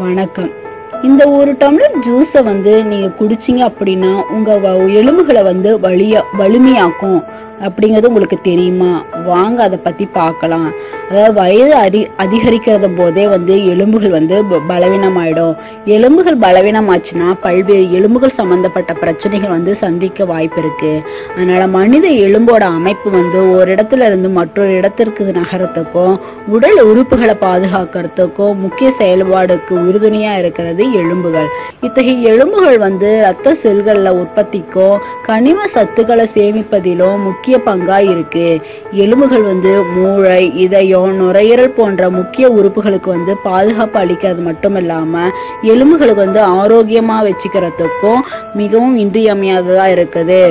வணக்கம். இந்த ஒரு டம்ளர் ஜூஸை வந்து நீங்கள் குடிச்சீங்க அப்படின்னா உங்கள் எலும்புகளை வந்து வலிய வலிமையாக்கும். அப்படிங்கிறது உங்களுக்கு தெரியுமா? வாங்க அதை பற்றி பார்க்கலாம். அதாவது வயது அதி அதிகரிக்கிறத போதே வந்து எலும்புகள் வந்து பலவீனம் பலவீனமாயிடும். எலும்புகள் பலவீனமாச்சுன்னா பல்வேறு எலும்புகள் சம்பந்தப்பட்ட பிரச்சனைகள் வந்து சந்திக்க வாய்ப்பு இருக்கு அதனால மனித எலும்போட அமைப்பு வந்து ஒரு இடத்துல இருந்து மற்றொரு இடத்திற்கு நகரத்துக்கும் உடல் உறுப்புகளை பாதுகாக்கிறதுக்கும் முக்கிய செயல்பாடுக்கு உறுதுணையா இருக்கிறது எலும்புகள். இத்தகைய எலும்புகள் வந்து ரத்த செல்கள்ல உற்பத்திக்கும் கனிம சத்துக்களை சேமிப்பதிலும் முக்கிய பங்கா இருக்கு. எலும்புகள் வந்து மூளை இதயம் நுரையீரல் போன்ற முக்கிய உறுப்புகளுக்கு வந்து பாதுகாப்பு அளிக்கிறது மட்டும் இல்லாம எலும்புகளுக்கு வந்து ஆரோக்கியமா வச்சுக்கிறதுக்கும் மிகவும் இன்றியமையாததா இருக்குது.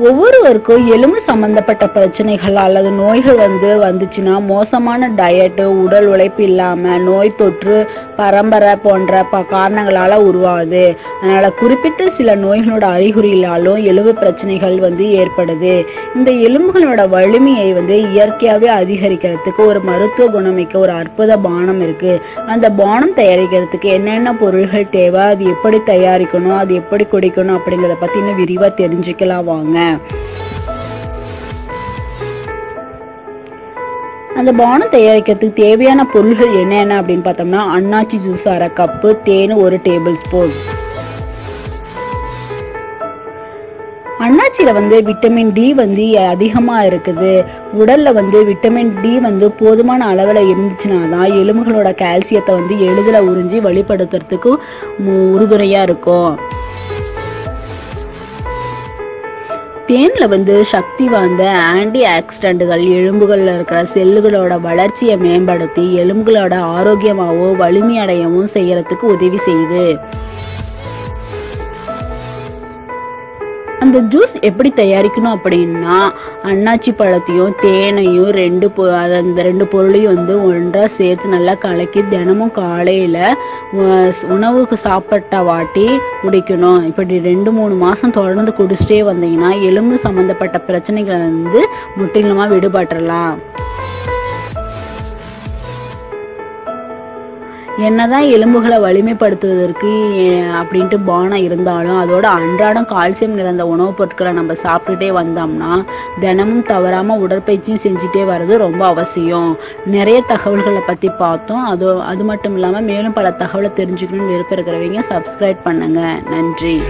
ஒவ்வொருவருக்கும் எலும்பு சம்பந்தப்பட்ட பிரச்சனைகள் அல்லது நோய்கள் வந்து வந்துச்சுன்னா மோசமான டயட்டு உடல் உழைப்பு இல்லாமல் நோய் தொற்று பரம்பரை போன்ற ப காரணங்களால் உருவாகுது. அதனால் குறிப்பிட்ட சில நோய்களோட அறிகுறிகளாலும் எலும்பு பிரச்சனைகள் வந்து ஏற்படுது. இந்த எலும்புகளோட வலிமையை வந்து இயற்கையாகவே அதிகரிக்கிறதுக்கு ஒரு மருத்துவ குணமிக்க ஒரு அற்புத பானம் இருக்குது அந்த பானம் தயாரிக்கிறதுக்கு என்னென்ன பொருள்கள் தேவை அது எப்படி தயாரிக்கணும் அது எப்படி குடிக்கணும் அப்படிங்கிறத பற்றி இன்னும் விரிவாக தெரிஞ்சுக்கலாம் வாங்க. அந்த பானம் தயாரிக்கிறதுக்கு தேவையான பொருள்கள் என்னென்ன அப்படின்னு பார்த்தோம்னா அண்ணாச்சி ஜூஸ் அரை கப்பு தேன் ஒரு டேபிள் ஸ்பூன் அண்ணாச்சியில் வந்து விட்டமின் டி வந்து அதிகமாக இருக்குது. உடல்ல வந்து விட்டமின் டி வந்து போதுமான அளவில் இருந்துச்சுன்னா தான் எலும்புகளோட கால்சியத்தை வந்து எளிதில் உறிஞ்சி வெளிப்படுத்துறதுக்கு உறுதுணையாக இருக்கும். தேன்ல வந்து சக்தி வாய்ந்த ஆன்டி ஆக்சிடென்ட்கள் எலும்புகளில் இருக்கிற செல்லுகளோட வளர்ச்சியை மேம்படுத்தி எலும்புகளோட ஆரோக்கியமாகவும் வலிமையடையவும் செய்யறதுக்கு உதவி செய்யுது. அந்த ஜூஸ் எப்படி தயாரிக்கணும் அப்படின்னா அன்னாச்சி பழத்தையும் தேனையும் ரெண்டு பொ- அந்த ரெண்டு பொருளையும் வந்து ஒன்றா சேர்த்து நல்லா கலக்கி தினமும் காலையில உணவுக்கு சாப்பிட்ட வாட்டி குடிக்கணும். இப்படி ரெண்டு மூணு மாசம் தொடர்ந்து குடிச்சிட்டே வந்தீங்கன்னா எலும்பு சம்பந்தப்பட்ட பிரச்சனைகள் வந்து முற்றிலுமா விடுபட்டுறலாம். என்னதான் எலும்புகளை வலிமைப்படுத்துவதற்கு அப்படின்ட்டு பானம் இருந்தாலும் அதோட அன்றாடம் கால்சியம் நிறைந்த உணவுப் பொருட்களை நம்ம சாப்பிட்டுட்டே வந்தோம்னா தினமும் தவறாம உடற்பயிற்சியும் செஞ்சுட்டே வர்றது ரொம்ப அவசியம். நிறைய தகவல்களை பத்தி பார்த்தோம். அது அது மட்டும் இல்லாம மேலும் பல தகவலை தெரிஞ்சுக்கணும்னு விருப்பம் இருக்கிறவங்க சப்ஸ்கிரைப் பண்ணுங்க. நன்றி.